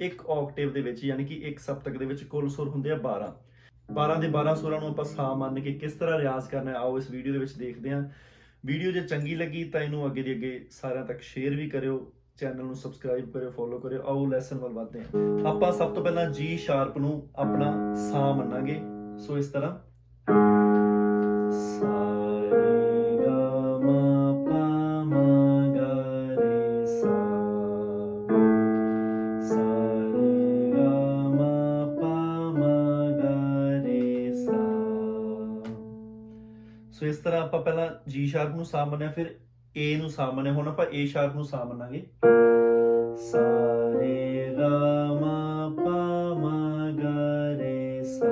ਇੱਕ ਆਕਟੇਵ ਦੇ ਵਿੱਚ, ਯਾਨੀ ਕਿ ਇੱਕ ਸਪਤਕ ਦੇ ਵਿੱਚ ਕੁੱਲ ਸੁਰ ਹੁੰਦੇ ਆ 12 12 ਦੇ 12 ਸੁਰਾਂ ਨੂੰ ਆਪਾਂ ਸਾ ਮੰਨ ਕੇ ਕਿਸ ਤਰ੍ਹਾਂ ਰਿਆਜ਼ ਕਰਨਾ ਹੈ, ਆਓ ਇਸ ਵੀਡੀਓ ਦੇ ਵਿੱਚ ਦੇਖਦੇ ਹਾਂ। ਵੀਡੀਓ ਜੇ ਚੰਗੀ ਲੱਗੀ ਤਾਂ ਇਹਨੂੰ ਅੱਗੇ ਦੀ ਅੱਗੇ ਸਾਰਿਆਂ ਤੱਕ ਸ਼ੇਅਰ ਵੀ ਕਰਿਓ ਚੈਨਲ ਨੂੰ ਸਬਸਕ੍ਰਾਈਬ ਕਰਿਓ ਫੋਲੋ ਕਰਿਓ। ਆਓ ਲੈਸਨ ਵੱਲ ਵਧਦੇ ਹਾਂ। ਆਪਾਂ ਸਭ ਤੋਂ ਪਹਿਲਾਂ ਜੀ ਸ਼ਾਰਪ ਨੂੰ ਆਪਣਾ ਸਾ ਮੰਨਾਂਗੇ। ਸੋ ਇਸ ਤਰ੍ਹਾਂ ਸੋ ਇਸ ਤਰ੍ਹਾਂ ਆਪਾਂ ਪਹਿਲਾਂ G ਸ਼ਾਰਪ ਨੂੰ ਸਾ ਮੰਨਿਆ ਫਿਰ A ਨੂੰ ਸਾ ਮੰਨਿਆ ਹੁਣ ਆਪਾਂ A ਸ਼ਾਰਪ ਨੂੰ ਸਾ ਮੰਨਾਂਗੇ ਸਾ ਰੇ ਗਾ ਮਾ ਪਾ ਮਾ ਗਾ ਰੇ ਸਾ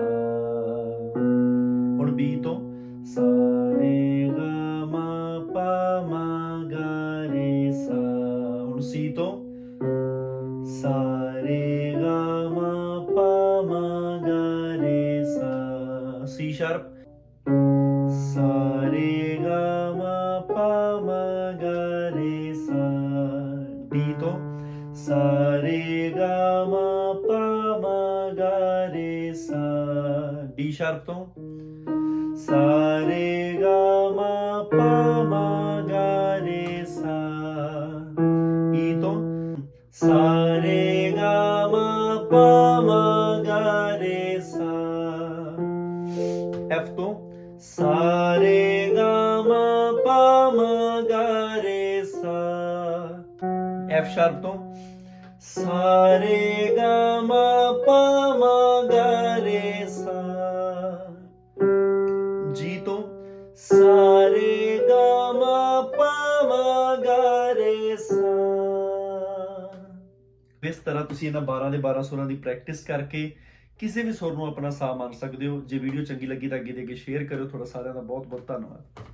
ਹੁਣ B ਤੋਂ ਸਾ ਰੇ ਗਾ ਮਾ ਪਾ ਮਾ ਗਾ ਰੇ ਸਾ ਹੁਣ C ਤੋਂ ਸਾ ਰੇ ਗਾ ਮਾ ਪਾ ਮਾ ਗਾ ਰੇ ਸਾ C ਸ਼ਾਰਪ ਡੀ ਤੋਂ ਸਾ ਗਾ ਮਾ ਪਾ ਮਾ ਗਾ ਰੇ ਸਾ D ਸ਼ਾਰਪ ਤੋਂ ਸਾ ਰੇ ਗਾ ਮਾ ਪਾ ਮਾ ਗਾ ਰੇ ਸਾ E ਤੋਂ ਸਾ ਰੇ ਗਾ ਮਾ ਪਾ ਮਾ ਗਾ ਰੇ ਸਾ F ਤੋਂ ਸਾ ਗਾ ਮਾ ਪਾ ਮਾ ਗਾ ਰੇ F ਸ਼ਾਰਪ ਤੋਂ। ਸਾ ਗਾ ਮਾ ਪਾ ਮਾ ਗਾ ਰੇ ਸਾ। ਜੀ ਤੋਂ। ਸਾ ਗਾ ਮਾ ਪਾ ਮਾ ਗਾ ਰੇ ਸਾ। ਇਸ ਤਰ੍ਹਾਂ ਤੁਸੀਂ ਇਹਨਾਂ 12 ਦੇ 12 ਸੁਰਾਂ ਦੀ ਪ੍ਰੈਕਟਿਸ ਕਰਕੇ ਕਿਸੇ ਵੀ ਸੁਰ ਨੂੰ ਆਪਣਾ ਸਾਹ ਮੰਨ ਸਕਦੇ ਹੋ। ਜੇ ਵੀਡੀਓ ਚੰਗੀ ਲੱਗੀ ਤਾਂ ਅੱਗੇ ਦੇ ਅੱਗੇ ਸ਼ੇਅਰ ਕਰਿਓ। ਤੁਹਾਡਾ ਸਾਰਿਆਂ ਦਾ ਬਹੁਤ ਬਹੁਤ ਧੰਨਵਾਦ।